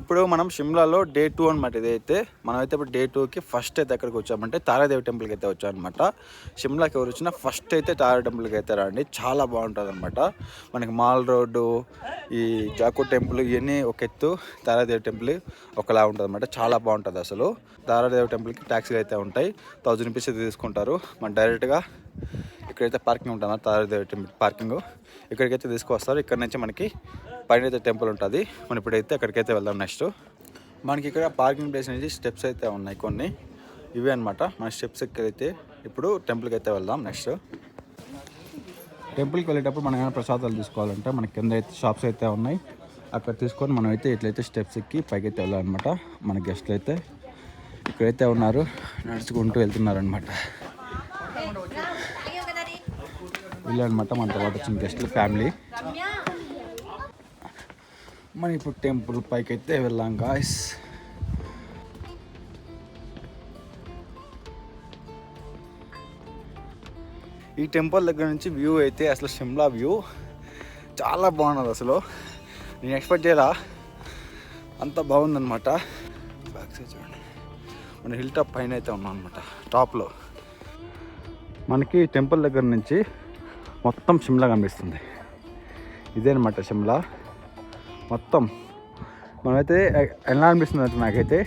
ఇప్పుడు మనం షిమ్లాలో day two అనమాట ఇదైతే. మనమైతే ఇప్పుడు డే టూకి ఫస్ట్ అయితే ఎక్కడికి వచ్చామంటే తారాదేవి టెంపుల్కి అయితే వచ్చామన్నమాట. షిమ్లాకి ఎవరు వచ్చినా ఫస్ట్ అయితే తారా టెంపుల్కి అయితే రండి. చాలా బాగుంటుంది అనమాట మనకి మాల్ రోడ్డు ఈ జాకో టెంపుల్ ఇవన్నీ ఒక ఎత్తు తారాదేవి టెంపుల్ ఒకలా ఉంటుంది అనమాట చాలా బాగుంటుంది అసలు తారాదేవి టెంపుల్కి ట్యాక్సీలు అయితే ఉంటాయి. థౌజండ్ రూపీస్ అయితే తీసుకుంటారు. మనం డైరెక్ట్గా ఇక్కడైతే పార్కింగ్ ఉంటుంది తారాదేవి టెంపుల్ పార్కింగ్. ఇక్కడికైతే తీసుకొస్తారు ఇక్కడ నుంచి మనకి పైన అయితే టెంపుల్ ఉంటుంది. మనం ఇప్పుడైతే అక్కడికైతే వెళ్దాం నెక్స్ట్. మనకి ఇక్కడ పార్కింగ్ ప్లేస్ నుంచి స్టెప్స్ అయితే ఉన్నాయి కొన్ని. ఇవే అనమాట మన స్టెప్స్ ఎక్కడైతే ఇప్పుడు టెంపుల్కి అయితే వెళ్దాం నెక్స్ట్. టెంపుల్కి వెళ్ళేటప్పుడు మనం ఏమైనా ప్రసాదాలు తీసుకోవాలంటే మనకి కింద అయితే షాప్స్ అయితే ఉన్నాయి. అక్కడ తీసుకొని మనం అయితే ఇట్లయితే స్టెప్స్ ఎక్కి పైకి అయితే వెళ్ళాలన్నమాట మన గెస్ట్లు అయితే. ఇక్కడైతే ఉన్నారు నడుచుకుంటూ వెళ్తున్నారు అనమాట వీళ్ళు అనమాట మనతో పాటు వచ్చిన గెస్ట్లు ఫ్యామిలీ మనం ఇప్పుడు టెంపుల్ పైకి అయితే వెళ్ళాం గాయస్ ఈ టెంపుల్ దగ్గర నుంచి వ్యూ అయితే అసలు షిమ్లా వ్యూ. చాలా బాగున్నది అసలు. నేను ఎక్స్పెక్ట్ చేయరా అంత బాగుందనమాట బ్యాక్ సైడ్ చూడండి. మన హిల్ టాప్ పైన అయితే ఉన్నాం అనమాట టాప్లో. మనకి టెంపుల్ దగ్గర నుంచి మొత్తం షిమ్లా కనిపిస్తుంది. ఇదే అనమాట షిమ్లా మొత్తం మనమైతే ఎలా అనిపిస్తుంది అంటే నాకైతే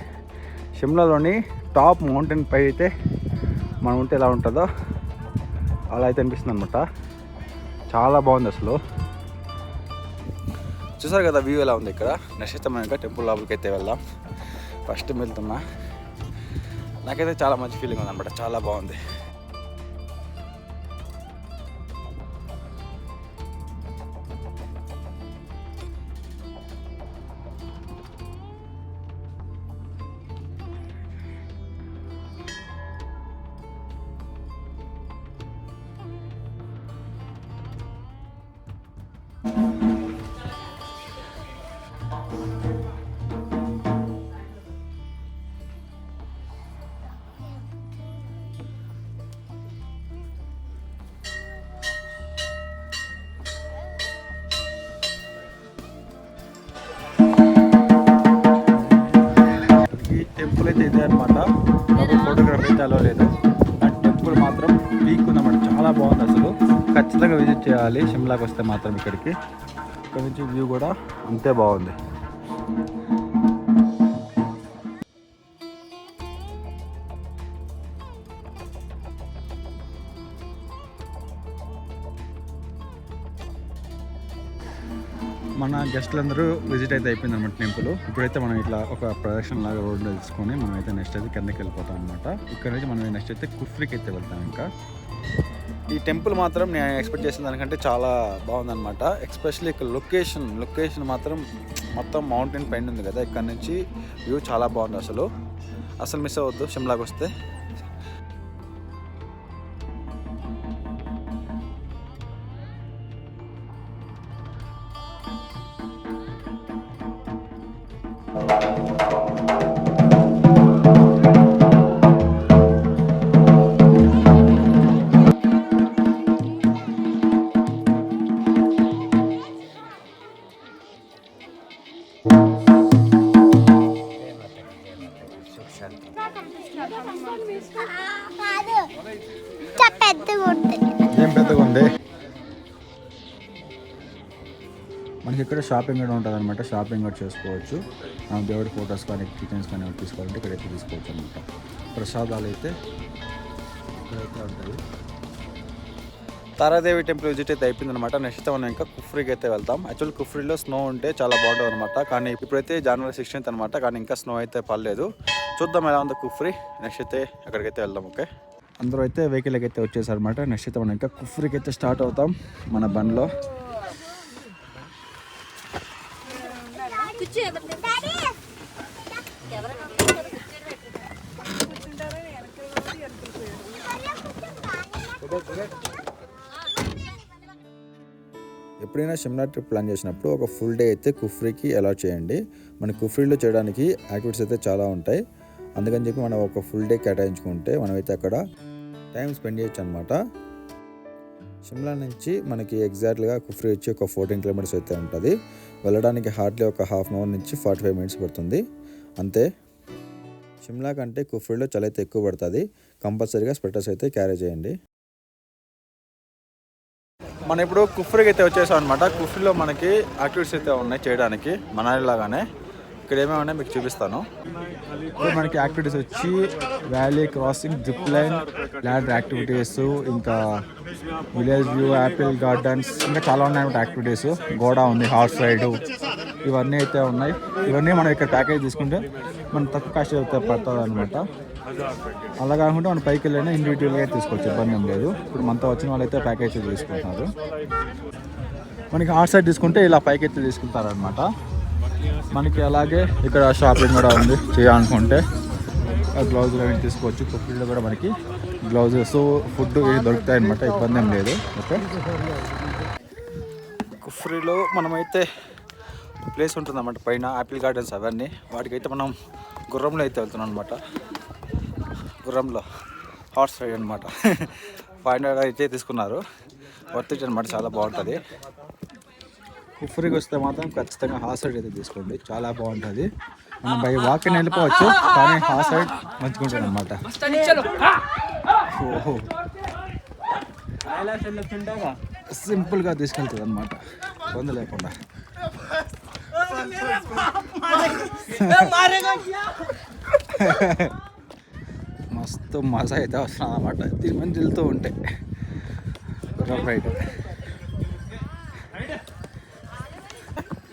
షిమ్లాలోని టాప్ మౌంటైన్ పై అయితే మనం ఉంటే ఎలా ఉంటుందో అలా అయితే అనిపిస్తుంది అనమాట చాలా బాగుంది అసలు. చూసారు కదా వ్యూ ఎలా ఉంది ఇక్కడ? నెక్స్ట్ అయితే మనం ఇంకా టెంపుల్ లోపలికి అయితే వెళ్దాం. ఫస్ట్ వెళ్తున్నా. నాకైతే చాలా మంచి ఫీలింగ్ ఉంది అనమాట చాలా బాగుంది. టెంపుల్ అయితే ఇదే అనమాట లోపల ఫోటోగ్రఫీ అయితే అలో లేదు. ఆ టెంపుల్ మాత్రం పీక్ ఉందన్నమాట. చాలా బాగుంది అసలు. ఖచ్చితంగా విజిట్ చేయాలి. షిమ్లాకి వస్తే మాత్రం ఇక్కడికి. ఇక్కడ నుంచి వ్యూ కూడా అంతే బాగుంది. మన గెస్ట్లందరూ విజిట్ అయితే అయిపోయింది అనమాట టెంపుల్. ఇప్పుడైతే మనం ఇట్లా ఒక ప్రదక్షిణ లాగా రోడ్లో తెలుసుకొని మనం అయితే నెక్స్ట్ అయితే కిందకి వెళ్ళిపోతాం అనమాట ఇక్కడ నుంచి మనం నెక్స్ట్ అయితే కుఫ్రీకి అయితే వెళ్తాం ఇంకా. ఈ టెంపుల్ మాత్రం నేను ఎక్స్పెక్ట్ చేసిన దానికంటే చాలా బాగుందన్నమాట ఎక్స్పెషల్లీ ఇక్కడ లొకేషన్ లొకేషన్ మాత్రం మొత్తం మౌంటైన్ పైన ఉంది కదా ఇక్కడ నుంచి వ్యూ చాలా బాగుంది అసలు అసలు మిస్ అవ్వద్దు షిమ్లాకి వస్తే Thank you. ఏం పెద్దగా ఉంది? మనకి ఇక్కడ షాపింగ్ కూడా ఉంటుంది అనమాట షాపింగ్ కూడా చేసుకోవచ్చు. దేవుడి ఫొటోస్ కానీ కిచెన్స్ కానీ తీసుకోవాలంటే ఇక్కడైతే తీసుకోవచ్చు అనమాట ప్రసాదాలు అయితే ఇక్కడైతే ఉంటాయి. తారాదేవి టెంపుల్ విజిట్ అయితే అయిపోయింది అనమాట నెక్స్ట్ మనం ఇంకా కుఫ్రీకి అయితే వెళ్తాం. యాక్చువల్ కుఫ్రీలో స్నో ఉంటే చాలా బాగుంటుంది అనమాట కానీ ఇప్పుడైతే జనవరి సిక్స్టీన్త్ అనమాట కానీ ఇంకా స్నో అయితే పర్లేదు చూద్దాం ఎలా ఉందో కుఫ్రీ. నెక్స్ట్ అయితే అక్కడికైతే వెళ్దాం ఓకే? అందరూ అయితే వెహికల్కి అయితే వచ్చేసారు అనమాట నెక్స్ట్ అయితే మనం ఇంకా కుఫ్రీకి అయితే స్టార్ట్ అవుతాం మన బండిలో. ఎప్పుడైనా షిమ్లా ట్రిప్ ప్లాన్ చేసినప్పుడు ఒక ఫుల్ డే అయితే కుఫ్రీకి అలా చేయండి. మన కుఫ్రీలో చేయడానికి యాక్టివిటీస్ అయితే చాలా ఉంటాయి. అందుకని చెప్పి మనం ఒక ఫుల్ డే కేటాయించుకుంటే మనమైతే అక్కడ టైం స్పెండ్ చేయొచ్చు అనమాట షిమ్లా నుంచి మనకి ఎగ్జాక్ట్గా కుఫ్రీ వచ్చి ఒక ఫోర్టీన్ కిలోమీటర్స్ అయితే ఉంటుంది. వెళ్ళడానికి హార్డ్లీ ఒక హాఫ్ అన్ అవర్ నుంచి ఫార్టీ ఫైవ్ మినిట్స్ పడుతుంది. అంతే. షిమ్లా కంటే కుఫ్రీలో చలి అయితే ఎక్కువ పడుతుంది. కంపల్సరీగా స్వెటర్స్ అయితే క్యారీ చేయండి. మనం ఇప్పుడు కుఫ్రీకి అయితే వచ్చేసాం అనమాట కుఫ్రీలో మనకి యాక్టివిటీస్ అయితే ఉన్నాయి చేయడానికి మనాలి లాగానే ఇక్కడ ఏమేమి ఉన్నాయి మీకు చూపిస్తాను. ఇప్పుడు మనకి యాక్టివిటీస్ వచ్చి valley crossing zip line land activities ఇంకా విలేజ్ వ్యూ యాపిల్ గార్డెన్స్ ఇంకా చాలా ఉన్నాయి యాక్టివిటీస్ గోడ ఉంది హార్స్ రైడ్ ఇవన్నీ అయితే ఉన్నాయి. ఇవన్నీ మనం ఇక్కడ ప్యాకేజ్ తీసుకుంటే మనం తక్కువ కాస్ట్ అయితే పడుతుంది అనమాట అలా కాకుండా మనం పైకి వెళ్ళినా ఇండివిజువల్గా తీసుకోవచ్చు ఇబ్బంది ఏం లేదు. ఇప్పుడు మనతో వచ్చిన వాళ్ళైతే ప్యాకేజ్ తీసుకుంటున్నారు. మనకి హార్ట్ సైడ్ తీసుకుంటే ఇలా పైకి ఎత్తి తీసుకుంటారనమాట మనకి అలాగే ఇక్కడ షాపింగ్ కూడా ఉంది చేయాలనుకుంటే. గ్లౌజులు అవి తీసుకోవచ్చు. కుక్కీలో కూడా మనకి గ్లౌజెస్ ఫుడ్ దొరుకుతాయి అనమాట ఇబ్బంది ఏం లేదు. ఓకే? కుఫ్రీలో మనమైతే ప్లేస్ ఉంటుందన్నమాట. పైన యాపిల్ గార్డెన్స్ అవన్నీ. వాటికైతే మనం గుర్రంలో అయితే వెళ్తున్నాం అనమాట గుర్రంలో హార్స్ రైడ్ అనమాట ఫైవ్ హండ్రెడ్ అయితే తీసుకున్నారు వర్త్ అనమాట చాలా బాగుంటుంది కుఫ్రీకి వస్తే మాత్రం ఖచ్చితంగా హార్స్ రైడ్ అయితే తీసుకోండి చాలా బాగుంటుంది మనం బై వాకింగ్ వెళ్ళిపోవచ్చు కానీ హార్స్ రైడ్ మంచిగా ఉంటుంది అనమాట ఓహో సింపుల్గా తీసుకెళ్తుంది అనమాట ఇబ్బంది లేకుండా మస్తు మజా అయితే వస్తుంది అనమాట దీని మంది వెళ్తూ ఉంటే గుర్రం రైడ్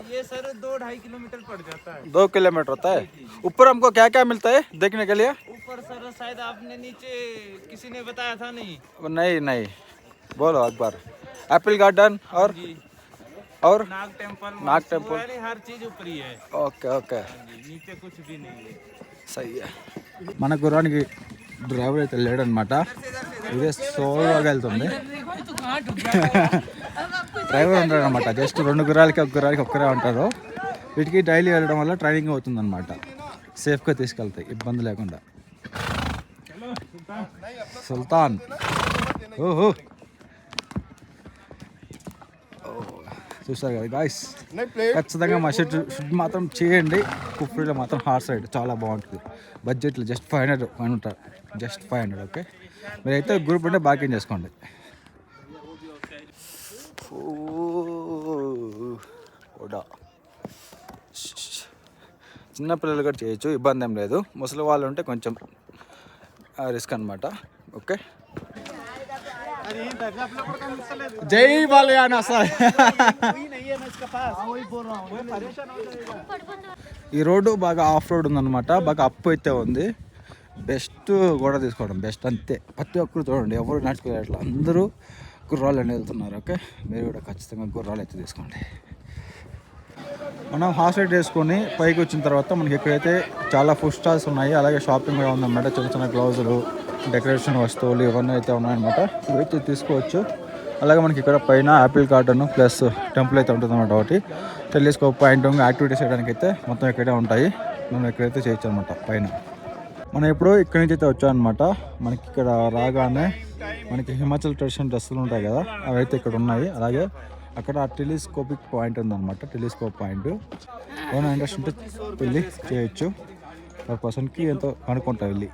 ये सर दो ढाई किलोमीटर पड़ जाता है दो किलोमीटर होता है ऊपर हमको क्या क्या मिलता है देखने के लिए ऊपर सर शायद आपने नीचे किसी ने बताया था नहीं नहीं नहीं बोलो अकबर एप्पल गार्डन और जी और नाग टेम्पल नाग टेम्पल। वाली हर चीज ऊपर ही है ఓకే ఓకే जी नीचे कुछ भी नहीं है సయ్య మన గుర్రానికి డ్రైవర్ అయితే లేడనమాట. ఇదే సోలోగా వెళ్తుంది డ్రైవర్ ఉంటాడు అనమాట జస్ట్ రెండు గుర్రాలకి ఒక గుర్రాలకి ఒక్కరే ఉంటారు. వీటికి డైలీ వెళ్ళడం వల్ల ట్రైనింగ్ అవుతుందన్నమాట సేఫ్గా తీసుకెళ్తాయి ఇబ్బంది లేకుండా. సుల్తాన్. ఓహో. చూసారు కదా గాయస్ ఖచ్చితంగా మా షెడ్ షుడ్ మాత్రం చేయండి. కుఫ్రీలో మాత్రం హార్స్ రైడ్ చాలా బాగుంటుంది. బడ్జెట్లో జస్ట్ ఫైవ్ హండ్రెడ్ ఉంటారు. జస్ట్ ఫైవ్ హండ్రెడ్ ఓకే మీరైతే గ్రూప్ ఉంటే బాకింగ్ చేసుకోండి. ఓడా. చిన్నపిల్లలు కూడా చేయొచ్చు ఇబ్బంది ఏం లేదు. ముసలి వాళ్ళు ఉంటే కొంచెం రిస్క్ అనమాట ఓకే జై బాలయాన ఈ రోడ్డు బాగా ఆఫ్ రోడ్ ఉందన్నమాట. బాగా అప్పు అయితే ఉంది. బెస్ట్ కూడా తీసుకోవడం బెస్ట్ అంతే. ప్రతి ఒక్కరు చూడండి ఎవరు నడుచుకోలేట్లా అందరూ గుర్రాలు అని వెళ్తున్నారు ఓకే? మీరు కూడా ఖచ్చితంగా గుర్రాలు అయితే తీసుకోండి. మనం రైడ్ వేసుకొని పైకి వచ్చిన తర్వాత మనకి ఇక్కడైతే చాలా ఫుడ్ స్టాల్స్ ఉన్నాయి. అలాగే షాపింగ్ కూడా ఉందన్నమాట. చిన్న చిన్న గ్లౌజులు. డెకరేషన్ వస్తువులు ఇవన్నీ అయితే ఉన్నాయన్నమాట. ఇవైతే తీసుకోవచ్చు. అలాగే మనకి ఇక్కడ పైన యాపిల్ గార్డెన్ ప్లస్ టెంపుల్ అయితే ఉంటుంది అనమాట ఒకటి. టెలిస్కోప్ పాయింట్ యాక్టివిటీస్ చేయడానికి అయితే మొత్తం ఇక్కడే ఉంటాయి. మనం ఇక్కడైతే చేయొచ్చు అనమాట పైన. మనం ఇప్పుడు ఇక్కడి నుంచి అయితే వచ్చామన్నమాట. మనకి ఇక్కడ రాగానే మనకి హిమాచల్ ట్రెడిషన్ డ్రెస్సులు ఉంటాయి కదా అవి అయితే ఇక్కడ ఉన్నాయి. అలాగే అక్కడ టెలిస్కోపిక్ పాయింట్ ఉందన్నమాట టెలిస్కోప్ పాయింట్. ఏమైనా ఇంట్రెస్ట్ ఉంటే వెళ్ళి చేయొచ్చు. పర్ పర్సన్కి ఎంతో కనుక్కుంటా వెళ్ళి.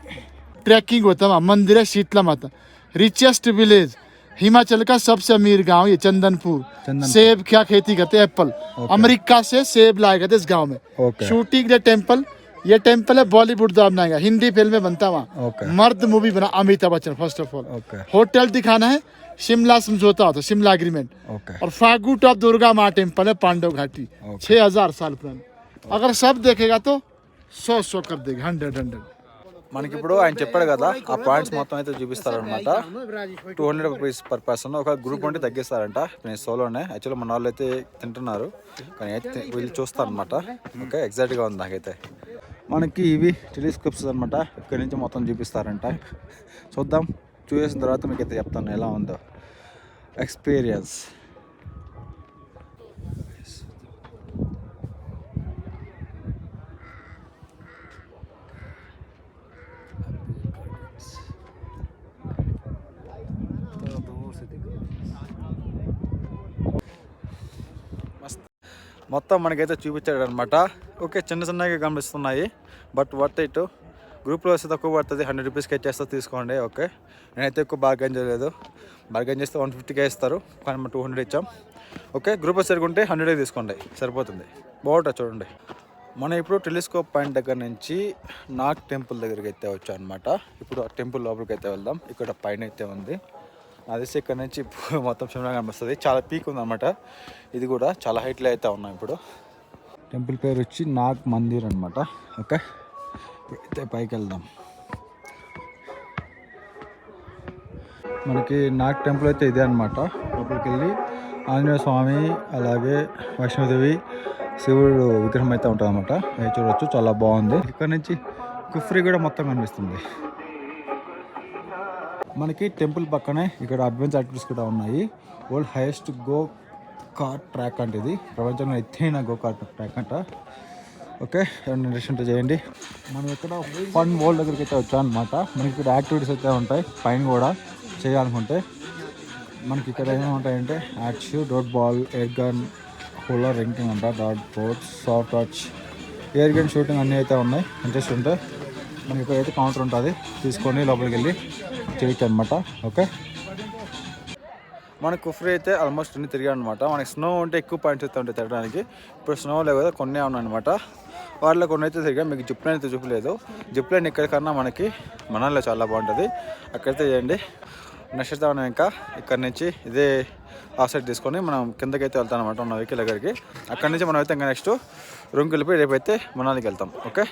ट्रैकिंग होता है मंदिर है शीतला माता। रिचेस्ट विलेज हिमाचल का सबसे अमीर गाँव ये चंदनपुर। चंदनपुर। सेब क्या खेती करते हैं? एप्पल। अमेरिका से सेब लाए गए थे इस गाँव में। शूटिंग द टेंपल ये टेंपल है बॉलीवुड द्वारा बनाएगा हिंदी फ़िल्म में बनता वहाँ। मर्द मूवी बना Amitabh Bachchan first of all hotel दिखाना है शिमला समझौता होता शिमला एग्रीमेंट और फागू टॉप दुर्गा माँ टेंपल है पांडव घाटी। छह हज़ार साल पुरानी। अगर सब देखेगा तो सौ सौ कर देगा हंड्रेड हंड्रेड మనకి ఇప్పుడు ఆయన చెప్పాడు కదా ఆ పాయింట్స్ మొత్తం అయితే చూపిస్తారనమాట two hundred rupees per person ఒక గ్రూప్ ఉంటే తగ్గిస్తారంట. నేను సోలోనే యాక్చువల్లీ మన వాళ్ళు అయితే తింటున్నారు. కానీ అయితే వీళ్ళు చూస్తారు అనమాట ఓకే ఎగ్జాక్ట్గా ఉంది నాకైతే. మనకి ఇవి టెలిస్కోప్స్ అనమాట ఇక్కడ నుంచి మొత్తం చూపిస్తారంట. చూద్దాం. చూసేసిన తర్వాత మీకు అయితే చెప్తాను ఎలా ఉందో. ఎక్స్పీరియన్స్ మొత్తం మనకైతే చూపించాడు అనమాట ఓకే చిన్న చిన్నగా కనిపిస్తున్నాయి బట్ వర్త్ ఇట్ గ్రూప్లో వస్తే తక్కువ పడుతుంది హండ్రెడ్ రూపీస్కి ఇచ్చేస్తా తీసుకోండి ఓకే. నేనైతే ఎక్కువ బార్గెన్ చేయలేదు. బార్గెన్ చేస్తే వన్ ఫిఫ్టీకే ఇస్తారు కానీ మనం టూ హండ్రెడ్ ఇచ్చాం. ఓకే గ్రూప్ సరికుంటే హండ్రెడే తీసుకోండి సరిపోతుంది. బాగుంటుంది చూడండి. మనం ఇప్పుడు టెలిస్కోప్ పాయింట్ దగ్గర నుంచి నాగ్ టెంపుల్ దగ్గరికి అయితే వచ్చాం అనమాట ఇప్పుడు ఆ టెంపుల్ లోపలికి అయితే వెళ్దాం. ఇక్కడ పైన అయితే ఉంది. అది ఇక్కడ నుంచి మొత్తం సిమ్లా కనిపిస్తుంది చాలా పీక్ ఉందన్నమాట. ఇది కూడా చాలా హైట్లో అయితే ఉన్నాం ఇప్పుడు. టెంపుల్ పేరు వచ్చి నాగ్ మందిర్ అనమాట ఓకే? అయితే పైకి వెళ్దాం. మనకి నాగ్ టెంపుల్ అయితే ఇదే అనమాట లోపలికి వెళ్ళి ఆంజనేయ స్వామి అలాగే వైష్ణోదేవి శివుడు విగ్రహం అయితే ఉంటుంది అనమాట చూడవచ్చు చాలా బాగుంది. ఇక్కడ నుంచి కుఫ్రీ కూడా మొత్తం కనిపిస్తుంది. మనకి టెంపుల్ పక్కనే ఇక్కడ అడ్వెంచర్ యాక్టివిటీస్ కూడా ఉన్నాయి. World highest go kart track అంటే ఇది. ప్రపంచంలో ఎత్తైన గో కార్ ట్రాక్ అంట. ఓకే ఇంట్రెస్ట్ చేయండి. మనం ఇక్కడ ఫన్ వరల్డ్ దగ్గరికి అయితే వచ్చాం అనమాట మనకి ఇక్కడ యాక్టివిటీస్ అయితే ఉంటాయి. పైన కూడా చేయాలనుకుంటే మనకి ఇక్కడ ఏమేమి ఉంటాయంటే axe dot ball air gun cooler rinking అంట dot boats soft watch air gun shooting అన్నీ అయితే ఉన్నాయి. ఇంట్రెస్ట్ ఉంటే మనకి ఇక్కడ అయితే కౌంటర్ ఉంటుంది. తీసుకొని లోపలికి వెళ్ళి చేయొచ్చు అనమాట ఓకే? మన కుఫ్రీ అయితే ఆల్మోస్ట్ అన్ని తిరిగా అనమాట మనకి స్నో ఉంటే ఎక్కువ పాయింట్స్ అయితే ఉంటాయి తిరగడానికి. ఇప్పుడు స్నో లేవు కదా కొన్ని ఉన్నాయన్నమాట. వాటిలో కొన్ని అయితే తిరిగా మీకు జిప్ లైన్ అయితే చూపలేదు. జిప్ లైన్ ఎక్కడికన్నా మనకి మనలో చాలా బాగుంటుంది. అక్కడైతే చేయండి. నెక్స్ట్ మనం ఇంకా ఇక్కడ నుంచి ఇదే ఆ సైడ్ తీసుకొని మనం కిందకైతే వెళ్తాం అనమాట ఉన్న వెహికల్ దగ్గరికి. అక్కడి నుంచి మనం అయితే ఇంకా నెక్స్ట్ రూమ్కి వెళ్ళిపోయి రేపు అయితే మనాలికి వెళ్తాం. ఓకే?